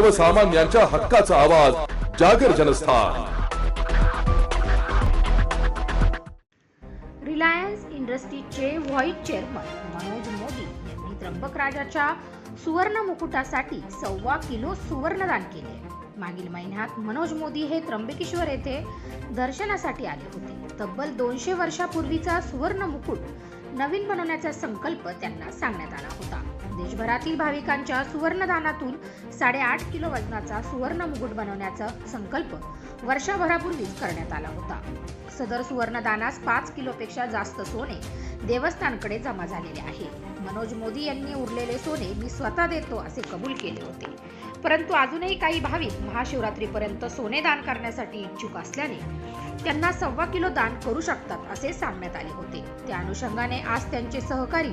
सर्वसामान्यांच्या हक्काचा आवाज जागर जनस्थान. रिलायन्स इंडस्ट्रीजचे व्हाईस चेअरमन मनोज मोदी यांनी त्र्यंबक राजाच्या सुवर्ण मुकुटासाठी सव्वा किलो सुवर्णदान केले. मागील महिन्यात मनोज मोदी हे त्र्यंबकेश्वर येथे दर्शनासाठी आले होते. तब्बल दोनशे वर्षापूर्वीचा सुवर्ण मुकुट नवीन बनवण्याचा संकल्प त्यांना सांगण्यात आला होता. देशभरातील भाविकांच्या सुवर्णदानातून साडेआठ किलो वजनाचा सुवर्ण मुकुट बनवण्याचा संकल्प वर्षभरापूर्वीच करण्यात आला होता. सदर सुवर्णदानास पाच किलोपेक्षा जास्त सोने देवस्थानकडे जमा झालेले आहे. मनोज मोदी यांनी उरलेले सोने मी स्वतः देतो असे कबूल केले होते. परंतु अजूनही काही भाविक महाशिवरात्रीपर्यंत सोने दान करण्यासाठी इच्छुक असल्याने त्यांना सव्वा किलो दान करू शकतात असे सांगण्यात आले होते. त्या अनुषंगाने आज त्यांचे सहकारी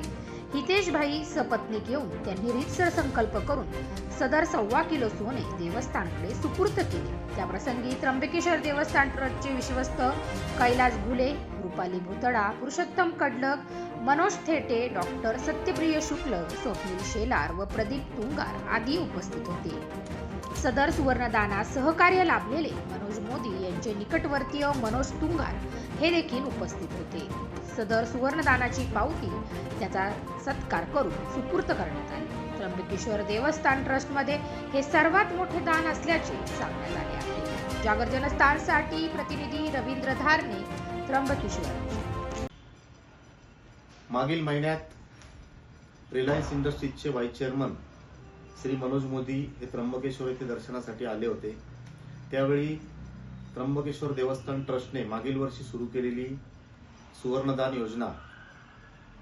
हितेशभाई सपत्नीक येऊन त्यांनी रीतसर संकल्प करून सदर सव्वा किलो सोने देवस्थानकडे सुपूर्त केले. त्याप्रसंगी त्र्यंबकेश्वर देवस्थान ट्रस्टचे विश्वस्त कैलास घुले रुपाली भुतडा पुरुषोत्तम कडलक मनोज थेटे डॉक्टर सत्यप्रिय शुक्ल स्वप्नील शेलार व प्रदीप तुंगार आदी उपस्थित होते. सदर सुवर्णदानास सहकार्य लाभलेले मनोज मोदी यांचे निकटवर्तीय मनोज तुंगार हे देखील उपस्थित होते. सदर सुवर्णदानाची पावती त्याचा सत्कार करून सुपूर्त करण्यात आली. त्र्यंबकेश्वर देवस्थान ट्रस्टमध्ये हे सर्वात मोठे दान असल्याचे सांगण्यात आले आहे. जागर जनस्थानसाठी प्रतिनिधी रवींद्र धारणे त्र्यंबकेश्वर. मागील महिन्यात रिलायन्स इंडस्ट्रीजचे व्हाईस चेअरमन श्री मनोज मोदी हे त्र्यंबकेश्वर येथे दर्शनासाठी आले होते. त्यावेळी त्र्यंबकेश्वर देवस्थान ट्रस्टने मागील वर्षी सुरू केलेली सुवर्णदान योजना.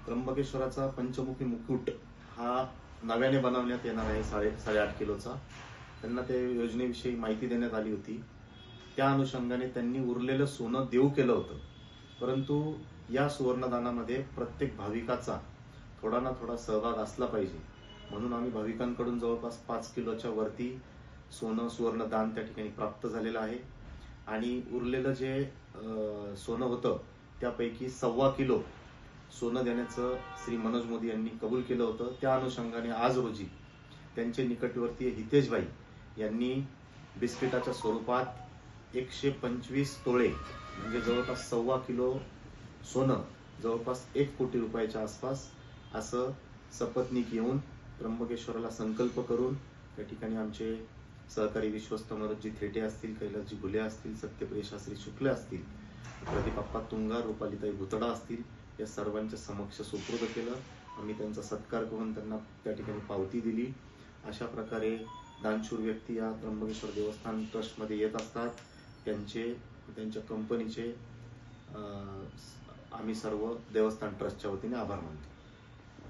त्र्यंबकेश्वराचा पंचमुखी मुकुट हा नव्याने बनवण्यात येणार आहे साडे साडेआठ किलोचा. त्यांना त्या योजनेविषयी माहिती देण्यात आली होती. त्या अनुषंगाने त्यांनी उरलेलं सोनं देऊ केलं होतं. परंतु या सुवर्णदानामध्ये प्रत्येक भाविकाचा थोडा ना थोडा सहभाग असला पाहिजे. म्हणून आम्ही भाविकांकडून जवळपास पाच किलोच्या वरती सोनं सुवर्णदान त्या ठिकाणी प्राप्त झालेलं आहे. आणि उरलेलं जे सोनं होतं त्यापैकी सव्वा किलो सोनं देण्याचं श्री मनोज मोदी यांनी कबूल केलं होतं. त्या अनुषंगाने आज रोजी त्यांचे निकटवर्तीय हितेशभाई यांनी बिस्किटाच्या स्वरूपात एकशे पंचवीस तोळे म्हणजे जवळपास सव्वा किलो सोनं जवळपास एक कोटी रुपयाच्या आसपास असं सपत्नीक येऊन त्र्यंबकेश्वराला संकल्प करून त्या ठिकाणी आमचे सहकारी विश्वस्त मनोजी थेटे असतील कैलासजी भुले असतील सत्यप्रिय शास्त्री शुक्ल असतील प्रदीप तुंगा तुंगार भुतडा असतील या सर्वांच्या समक्ष सुपूर्द केलं. आम्ही त्यांचा सत्कार करून त्यांना त्या ठिकाणी पावती दिली. अशा प्रकारे दानशूर व्यक्ती या त्र्यंबकेश्वर देवस्थान ट्रस्टमध्ये येत असतात. त्यांचे त्यांच्या कंपनीचे आम्ही सर्व देवस्थान ट्रस्टच्या वतीने आभार मानतो.